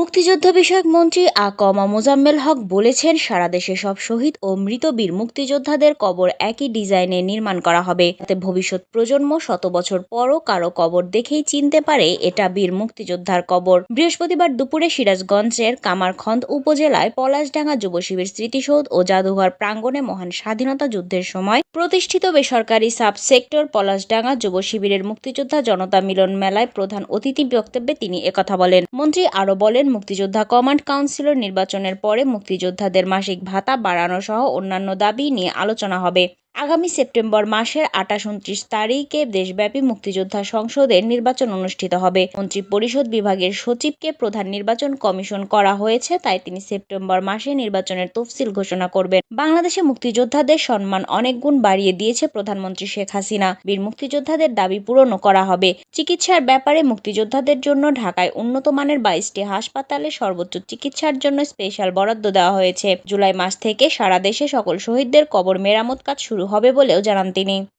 মুক্তিযুদ্ধ বিষয়ক মন্ত্রী আ কমা মোজাম্মেল হক বলেছেন, সারা দেশে সব শহীদ ও মৃত বীর মুক্তিযোদ্ধাদের কবর একই ডিজাইনে নির্মাণ করা হবে। যাতে ভবিষ্যৎ প্রজন্ম শত বছর পরও কারও কবর দেখেই চিনতে পারে এটা বীর মুক্তিযোদ্ধার কবর। বৃহস্পতিবার দুপুরে সিরাজগঞ্জের কামারখন্দ উপজেলায় পলাশডাঙ্গা যুব শিবির স্মৃতিসৌধ ও জাদুঘর প্রাঙ্গণে মহান স্বাধীনতা যুদ্ধের সময় প্রতিষ্ঠিত বেসরকারি সাব সেক্টর পলাশডাঙ্গা যুব শিবিরের মুক্তিযোদ্ধা জনতা মিলন মেলায় প্রধান অতিথি বক্তব্যে তিনি একথা বলেন। মন্ত্রী আরও বলেন মুক্তিযোদ্ধা কমান্ড কাউন্সিলর নির্বাচনের পরে মুক্তিযোদ্ধাদের মাসিক ভাতা বাড়ানো সহ অন্যান্য দাবি নিয়ে আলোচনা হবে। আগামী সেপ্টেম্বর মাসের আঠাশ উনত্রিশ তারিখে দেশব্যাপী মুক্তিযোদ্ধা সংসদের নির্বাচন অনুষ্ঠিত হবে। মন্ত্রী পরিষদ বিভাগের সচিবকে প্রধান নির্বাচন কমিশন করা হয়েছে, তাই তিনি সেপ্টেম্বর মাসে নির্বাচনের তফসিল ঘোষণা করবেন। বাংলাদেশে মুক্তিযোদ্ধাদের সম্মান অনেক গুণ বাড়িয়ে দিয়েছে প্রধানমন্ত্রী শেখ হাসিনা। বীর মুক্তিযোদ্ধাদের দাবি পূরণও করা হবে। চিকিৎসার ব্যাপারে মুক্তিযোদ্ধাদের জন্য ঢাকায় উন্নত মানের বাইশটি হাসপাতালে সর্বোচ্চ চিকিৎসার জন্য স্পেশাল বরাদ্দ দেওয়া হয়েছে। জুলাই মাস থেকে সারা দেশে সকল শহীদদের কবর মেরামত কাজ শুরু হবে বলেও জানান তিনি।